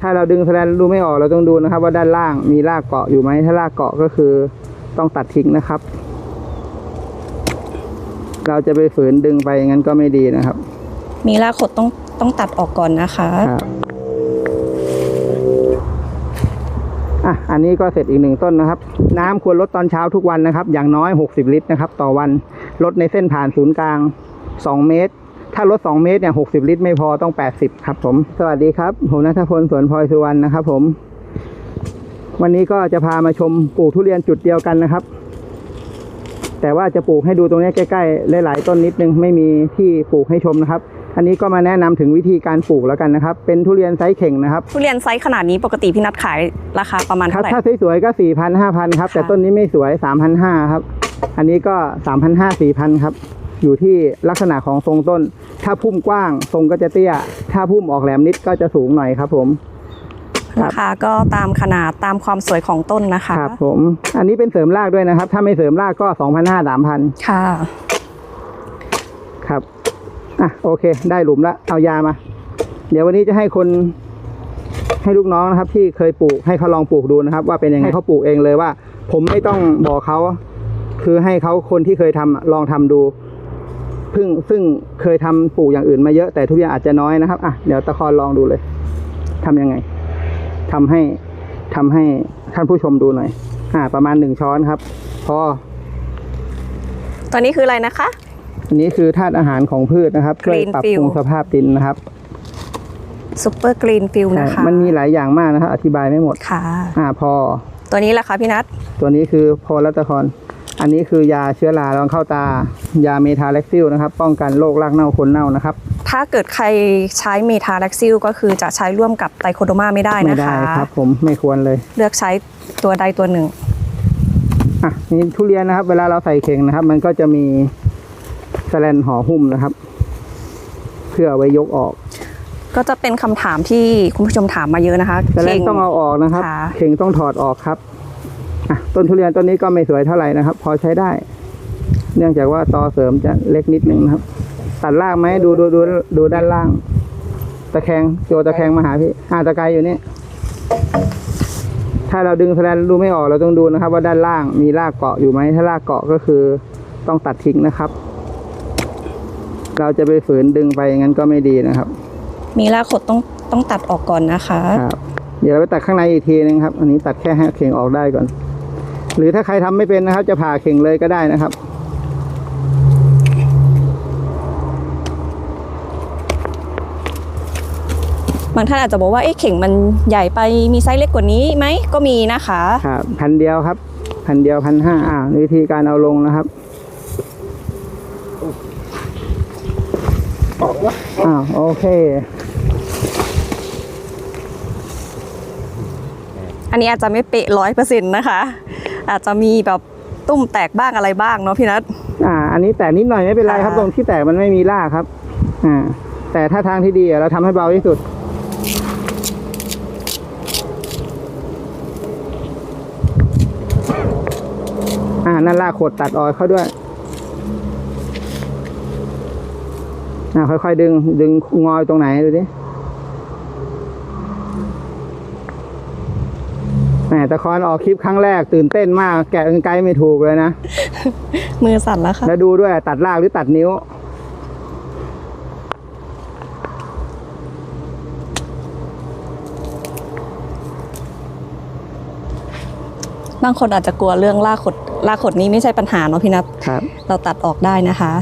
ถ้าเราดึงแสลนดูไม่ออกเราต้องดูนะครับ ว่าด้านล่างมีรากเกาะอยู่ไหมถ้ารากเกาะก็คือต้องตัดทิ้งนะครับ เราจะไปฝืนดึงไปอย่างนั้นก็ไม่ดีนะครับ มีรากขดต้องต้องตัดออกก่อนนะคะครับอะอันนี้ก็เสร็จอีกหนึ่งต้นนะครับ น้ำควรลดตอนเช้าทุกวันนะครับ อย่างน้อย 60 ลิตรนะครับ ต่อวันลดในเส้นผ่านศูนย์กลาง 2 เมตร ถ้าลด2เมตรเนี่ย60ลิตรไม่พอต้อง 80 ครับผม สวัสดีครับ ผมนัทพลสวนพลอยสุวรรณนะครับผม วันนี้ก็จะพามาชมปลูกทุเรียนจุดเดียวกันนะครับ แต่ว่าจะปลูกให้ดูตรงนี้ใกล้ๆหลายๆต้นนิดนึงไม่มีที่ปลูกให้ชมนะครับอันนี้ก็มาแนะนำถึงวิธีการปลูกแล้วกันนะครับ เป็นทุเรียนไซส์เข่งนะครับ ทุเรียนไซส์ขนาดนี้ปกติพี่นัดขายราคาประมาณครัเท่าบไหร่ถ้าสวยๆก็สี่พันห้าพันครับ แต่ค่ะต้นนี้ไม่สวยสามพันห้าครับ อันนี้ก็สามพันห้าสี่พันครับ อยู่ที่ลักษณะของทรงต้น ถ้าพุ่มกว้างทรงก็จะเตี้ย ถ้าพุ่มออกแหลมนิดก็จะสูงหน่อยครับผมครับราคาก็ตามขนาดตามความสวยของต้นนะคะครับผม อันนี้เป็นเสริมรากด้วยนะครับ ถ้าไม่เสริมรากก็สองพันห้าสามพันค่ะ ครับอะโอเค ได้หลุมละเอายามา เดี๋ยววันนี้จะให้คนให้ลูกน้องนะครับ ที่เคยปลูกให้เขาลองปลูกดูนะครับ ว่าเป็นยังไงเขาปลูกเองเลยว่า ผมไม่ต้องบอกเขาคือให้เขาคนที่เคยทำอะลองทำดูเพิ่งซึ่งเคยทำปลูกอย่างอื่นมาเยอะแต่ทุเรียนอาจจะน้อยนะครับอะเดี๋ยวตะคอนลองดูเลยทำยังไงทำให้ทำให้ท่านผู้ชมดูหน่อย อ่า ประมาณหนึ่งช้อนครับ พอตัวนี้คืออะไรนะคะ อันนี้คือธาตุอาหารของพืชนะครับช่วย Green ปรับ Field ปรุงสภาพดินนะครับซูเปอร์กรีนฟิลนะคะ มันมีหลายอย่างมากนะครับ อธิบายไม่หมด ค่ะ อ่า พอ ตัวนี้แหละคะพี่นัท ตัวนี้คือพอรัตคอน อันนี้คือยาเชื้อราลองเข้าตา ยาเมทาเล็กซิลนะครับป้องกันโรครากเน่าคนเน่านะครับ ถ้าเกิดใครใช้เมทาแล็กซิลก็คือจะใช้ร่วมกับไตโคโดมาไม่ได้ไม่นะได้คะครับผมไม่ควรเลย เลือกใช้ตัวใดตัวหนึ่ง อะนี่ทุเรียนนะครับ เวลาเราใส่เข่งนะครับ มันก็จะมีแสแลนห่อหุ้มนะครับ เพื่อเอาไว้ยกออกก็จะเป็นคำถามที่คุณผู้ชมถามมาเยอะนะคะแสแลนข่ต้องเอาออกนะครับ ค่ะ เข่งต้องถอดออกครับอะ ต้นทุเรียนต้นนี้ก็ไม่สวยเท่าไหร่นะครับ พอใช้ได้ เนื่องจากว่าตอเสริมจะเล็กนิดนึงนะครับ ตัดล่างไหมดูดูดูดูด้านล่าง ตะแคงโยตะแคงมาหาพี่อ่าตะไคร้อยู่นี่ถ้าเราดึงแสลนดูไม่ออกเราต้องดูนะครับ ว่าด้านล่างมีรากเกาะอยู่ไหมถ้ารากเกาะก็คือต้องตัดทิ้งนะครับ เราจะไปฝืนดึงไปอย่างนั้นก็ไม่ดีนะครับ มีรากขดต้องต้องตัดออกก่อนนะคะครับเดี๋ยวเราไปตัดข้างในอีกทีนึงครับ อันนี้ตัดแค่ให้เข่งออกได้ก่อน หรือถ้าใครทำไม่เป็นนะครับ จะผ่าเข่งเลยก็ได้นะครับบางท่านอาจจะบอกว่าเอ๊ะเข่งมันใหญ่ไปมีไซส์เล็กกว่านี้ไหมก็มีนะคะครับพันเดียวครับพันเดียวพันห้าอ่าวิธีการเอาลงนะครับอ้าวโอเค อันนี้อาจจะไม่เป๊ะร้อยเปอร์เซ็นต์นะคะ อาจจะมีแบบตุ้มแตกบ้างอะไรบ้างเนาะพี่นัทอ่า อันนี้แตกนิดหน่อยไม่เป็นไรครับค่ะตรงที่แตกมันไม่มีรากครับ อ่า แต่ถ้าทางที่ดีอะเราทำให้เบาที่สุด อ่า นั่นรากขดตัดออกเขาด้วย อ่า ค่อยๆดึง ดึงงอยตรงไหนดูดิ แหมตะคอนออกคลิปครั้งแรกตื่นเต้นมาก แกะกรรไกลไม่ถูกเลยนะ มือสั่นแล้วค่ะ แล้วดูด้วยตัดรากหรือตัดนิ้ว บางคนอาจจะกลัวเรื่องลากขดลากขดนี้ไม่ใช่ปัญหาเนาะพี่นัทครับ เราตัดออกได้นะคะ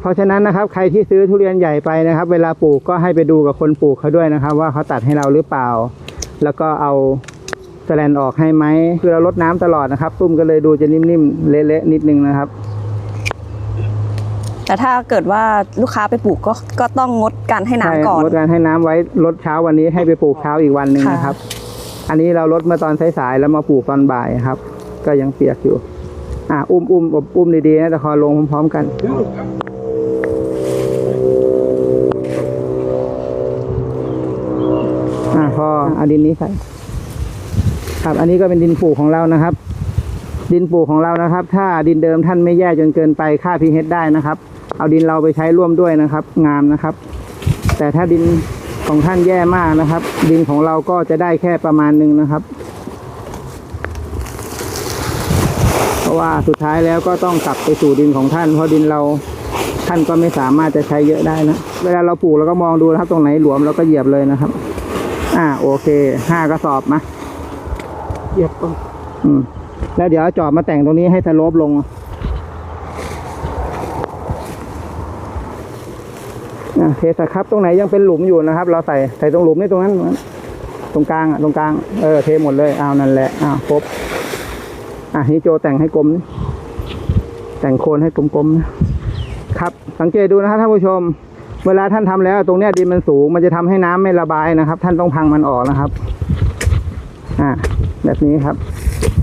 เพราะฉะนั้นนะครับใครที่ซื้อทุเรียนใหญ่ไปนะครับ เวลาปลูกก็ให้ไปดูกับคนปลูกเขาด้วยนะครับ ว่าเขาตัดให้เราหรือเปล่า แล้วก็เอาแสแลนออกให้ไหมคือเราลดน้ำตลอดนะครับ ตุ้มก็เลยดูจะนิ่มๆเละๆนิดนึงนะครับ แต่ถ้าเกิดว่าลูกค้าไปปลูกก็ก็ต้องงดการให้น้ำก่อนใช่ลดการให้น้ำไว้ลดเช้าวันนี้ให้ไปปลูกเช้าอีกวันหนึ่งนะครับ อันนี้เราลดมาตอนสายๆแล้วมาปลูกตอนบ่ายครับ ก็ยังเปียกอยู่อ่าอุ้มอุ้มอบอุ้มดีๆนะแต่คอลงพร้อมๆกัน อ่าพอ เอา ดินนี้ใส่ครับ อันนี้ก็เป็นดินปลูกของเรานะครับ ดินปลูกของเรานะครับ ถ้าดินเดิมท่านไม่แย่จนเกินไปค่า pH ได้นะครับ เอาดินเราไปใช้ร่วมด้วยนะครับ งามนะครับ แต่ถ้าดินของท่านแย่มากนะครับ ดินของเราก็จะได้แค่ประมาณหนึ่งนะครับ เพราะว่าสุดท้ายแล้วก็ต้องกลับไปสู่ดินของท่าน เพราะดินเราท่านก็ไม่สามารถจะใช้เยอะได้นะ เวลาเราปลูกเราก็มองดูนะครับ ตรงไหนหลวมเราก็เหยียบเลยนะครับ อ่า โอเคห้ากระสอบมาเหยียบตรงอืม แล้วเดี๋ยวเอาจอบมาแต่งตรงนี้ให้สโลปลง อะเทสครับ ตรงไหนยังเป็นหลุมอยู่นะครับ เราใส่ใส่ตรงหลุมนี่ตรงนั้น ตรงกลางอะตรงกลาง เออ เทหมดเลยเอานั่นแหละอ้าวครบ อะนี่โจแต่งให้กลมนี่แต่งโคนให้กลมๆนะครับ สังเกตดูนะครับท่านผู้ชม เวลาท่านทำแล้ว ตรงเนี้ยดินมันสูง มันจะทำให้น้ำไม่ระบายนะครับ ท่านต้องพังมันออกนะครับ อ่า แบบนี้ครับ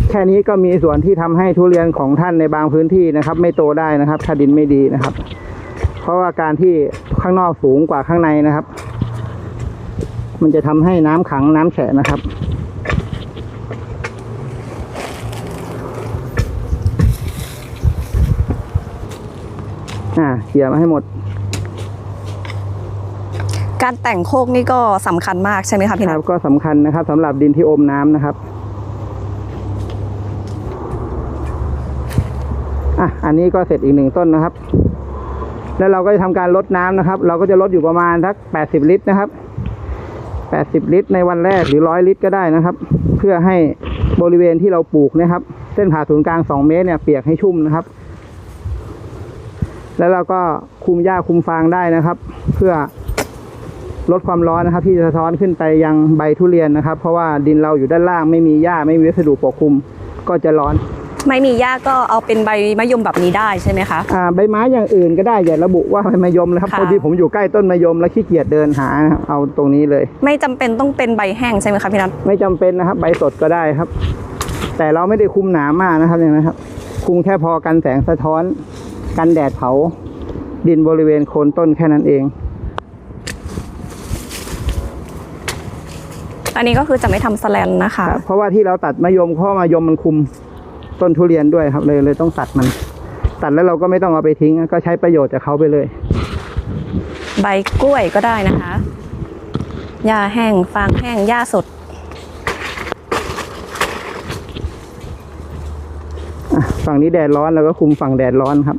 แค่นี้ก็มีส่วนที่ทำให้ทุเรียนของท่านในบางพื้นที่นะครับ ไม่โตได้นะครับ ถ้าดินไม่ดีนะครับ เพราะว่าการที่ข้างนอกสูงกว่าข้างในนะครับ มันจะทำให้น้ำขังน้ำแฉะนะครับอ่าเขี่ยมาให้หมด การแต่งโคกนี่ก็สำคัญมากใช่ไหมคะพี่นัรัทบก็สำคัญนะครับสำหรับดินที่อมน้ำนะครับอะอันนี้ก็เสร็จอีกหนึ่งต้นนะครับ แล้วเราก็จะทำการลดน้ำนะครับ เราก็จะลดอยู่ประมาณสักแปดสิบลิตรนะครับแปดสิบลิตร ในวันแรกหรือร้อยลิตรก็ได้นะครับ เพื่อให้บริเวณที่เราปลูกนะครับ เส้นผ่าศูนย์กลางสองเมตรเนี่ยเปียกให้ชุ่มนะครับ แล้วเราก็คุมหญ้าคุมฟางได้นะครับ เพื่อ ลดความร้อนนะครับ ที่จะสะท้อนขึ้นไปยังใบทุเรียนนะครับ เพราะว่าดินเราอยู่ด้านล่างไม่มีหญ้าไม่มีวัสดุปกคลุม ก็จะร้อน ไม่มีหญ้าก็เอาเป็นใบมะยมแบบนี้ได้ใช่ไหมคะ อ่าใบไม้อย่างอื่นก็ได้อย่าระบุว่าใบมะยมนะครับค่ะ พอดีผมอยู่ใกล้ต้นมะยมแล้วขี้เกียจเดินหานะครับเอาตรงนี้เลย ไม่จำเป็นต้องเป็นใบแห้งใช่ไหมคะพี่นัทไม่จำเป็นนะครับ ใบสดก็ได้ครับ แต่เราไม่ได้คุมหนามากนะครับอย่างนะครับ คุมแค่พอกันแสงสะท้อน กันแดดเผา ดินบริเวณโคนต้นแค่นั้นเอง อันนี้ก็คือจะไม่ทำสแลนนะคะเพราะว่าที่เราตัดมะยมเพราะมะยมมันคุมต้นทุเรียนด้วยครับเลยเลยต้องตัดมัน ตัดแล้วเราก็ไม่ต้องเอาไปทิ้งก็ใช้ประโยชน์จากเขาไปเลย ใบกล้วยก็ได้นะคะหญ้าแห้งฟางแห้งหญ้าสด อะฝั่งนี้แดดร้อนเราก็คุมฝั่งแดดร้อนครับ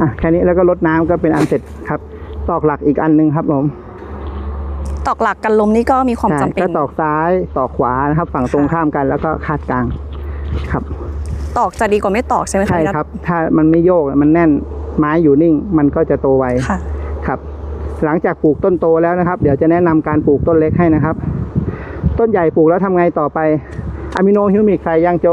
อะแค่นี้แล้วก็ลดน้ำก็เป็นอันเสร็จครับ ตอกหลักอีกอันหนึงครับผมตอกหลักกันลมนี่ก็มีความใช่จำเป็นก็ตอกซ้ายตอกขวานะครับ ฝั่งตรงข้ามกันแล้วก็คาดกลางครับ ตอกจะดีกว่าไม่ตอกใช่ไหมคะใช่พี่นัทครับ ถ้ามันไม่โยกมันแน่นไม้อยู่นิ่ง มันก็จะโตไวค่ะครับ หลังจากปลูกต้นโตแล้วนะครับ เดี๋ยวจะแนะนำการปลูกต้นเล็กให้นะครับ ต้นใหญ่ปลูกแล้วทำไงต่อไปอะมิโนฮิวมิกใส่ยังโจ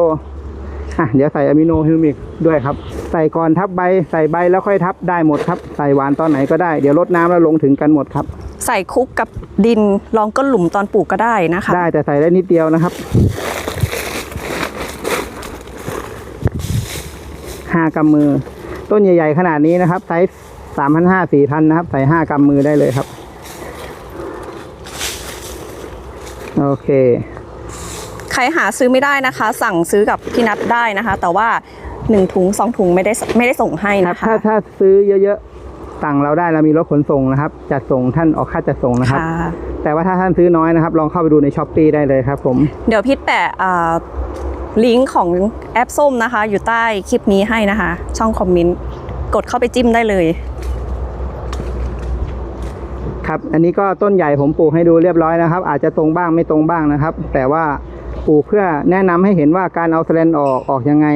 อะเดี๋ยวใส่อะมิโนฮิวมิกด้วยครับ ใส่ก่อนทับใบ ใส่ใบแล้วค่อยทับได้หมดครับ ใส่หวานตอนไหนก็ได้ เดี๋ยวลดน้ำแล้วลงถึงกันหมดครับ ใส่คลุกกับดินรองก้นหลุมตอนปลูกก็ได้นะคะ ได้แต่ใส่ได้นิดเดียวนะครับห้ากำมือ ต้นใหญ่ ๆ ขนาดนี้นะครับไซส์สามพันห้าสี่พันนะครับ ใส่ห้ากำมือได้เลยครับ โอเค ใครหาซื้อไม่ได้นะคะ สั่งซื้อกับพี่นัทได้นะคะ แต่ว่าหนึ่งถุงสองถุงไม่ได้ไม่ได้ส่งให้ครับนะคะ ถ้าถ้าซื้อเยอะๆสั่งเราได้เรามีรถขนส่งนะครับจัดส่งท่านออกค่าจัดส่งนะครับค่ะแต่ว่าถ้าท่านซื้อน้อยนะครับ ลองเข้าไปดูในช้อปปีได้เลยครับผมเดี๋ยวพิทแปะอ่าลิงก์ของแอปส้มนะคะ อยู่ใต้คลิปนี้ให้นะคะ ช่องคอมเมนต์กดเข้าไปจิ้มได้เลย ครับ อันนี้ก็ต้นใหญ่ผมปลูกให้ดูเรียบร้อยนะครับ อาจจะตรงบ้างไม่ตรงบ้างนะครับ แต่ว่า ปลูกเพื่อแนะนำให้เห็นว่าการเอาแสลนออกออกยังไง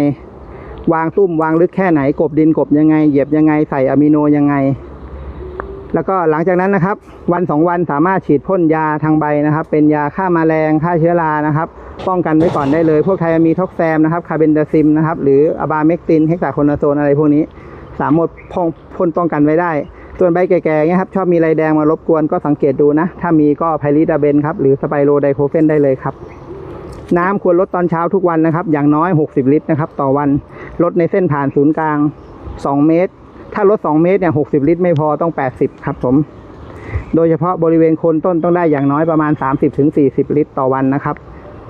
วางตุ้มวางลึกแค่ไหนกบดินกบยังไง เหยียบยังไงใส่อะมิโนยังไง แล้วก็หลังจากนั้นนะครับ วันสองวันสามารถฉีดพ่นยาทางใบนะครับ เป็นยาฆ่ามาแมลงฆ่าเชื้อรานะครับ ป้องกันไว้ก่อนได้เลย พวกไทมีท็อกแซมนะครับคาร์เบนดาซิมนะครับหรืออะบาเมกตินเฮกซาโคนาโซนอะไรพวกนี้ สามารถพ่นพ่นป้องกันไว้ได้ส่วนใบแก่ๆเงี้ยครับชอบมีไรแดงมารบกวนก็สังเกตดูนะ ถ้ามีก็ไพริดาเบนครับ หรือสไปโรไดโคเฟนได้เลยครับ น้ำควรลดตอนเช้าทุกวันนะครับ อย่างน้อย 60 ลิตรนะครับ ต่อวันลดในเส้นผ่านศูนย์กลาง 2 เมตร ถ้ารถ2เมตรเนี่ย60 ลิตรไม่พอต้อง 80 ครับผม โดยเฉพาะบริเวณโคนต้นต้องได้อย่างน้อยประมาณ 30-40 ลิตรต่อวันนะครับ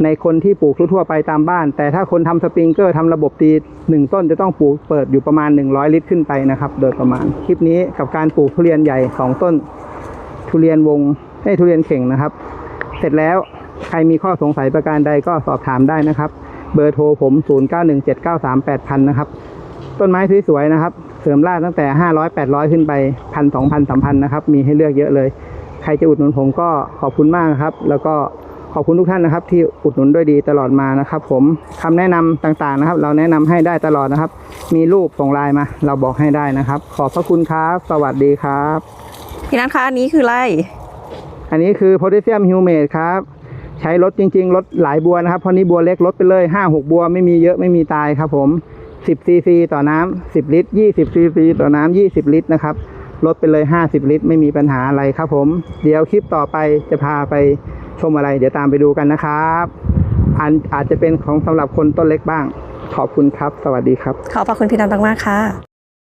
ในคนที่ปลูกทั่วไปตามบ้าน แต่ถ้าคนทำสปริงเกอร์ทำระบบตีหนึ่งต้นจะต้องปลูกเปิดอยู่ประมาณ 100 ลิตรขึ้นไปนะครับ โดยประมาณคลิปนี้กับการปลูกทุเรียนใหญ่ 2 ต้น ทุเรียนวงให้ทุเรียนเข่งนะครับ เสร็จแล้ว ใครมีข้อสงสัยประการใดก็สอบถามได้นะครับ เบอร์โทรผม 0917938000 นะครับ ต้นไม้สวยๆนะครับ เสริมรากตั้งแต่ 500 800 ขึ้นไปพันสองพันสามพันนะครับ มีให้เลือกเยอะเลย ใครจะอุดหนุนผมก็ขอบคุณมากครับ แล้วก็ขอบคุณทุกท่านนะครับ ที่อุดหนุนด้วยดีตลอดมานะครับ ผมคำแนะนำต่างๆนะครับ เราแนะนำให้ได้ตลอดนะครับ มีรูปส่งไลน์มา เราบอกให้ได้นะครับ ขอบพระคุณครับ สวัสดีครับ พี่นัทคะอันนี้คืออะไร อันนี้คือโพแทสเซียมฮิวเมดครับ ใช้ลดจริงๆลดหลายบัวนะครับ เพราะนี้บัวเล็กลดไปเลยห้าหกบัวไม่มีเยอะไม่มีตายครับผมสิบซีซีต่อน้ำสิบลิตรยี่สิบซีซีต่อน้ำยี่สิบลิตรนะครับลดไปเลยห้าสิบลิตร ไม่มีปัญหาอะไรครับผม เดี๋ยวคลิปต่อไปจะพาไปชมอะไร เดี๋ยวตามไปดูกันนะครับอันอาจจะเป็นของสำหรับคนต้นเล็กบ้าง ขอบคุณครับ สวัสดีครับ ขอบพระคุณพี่นัทมากๆค่ะ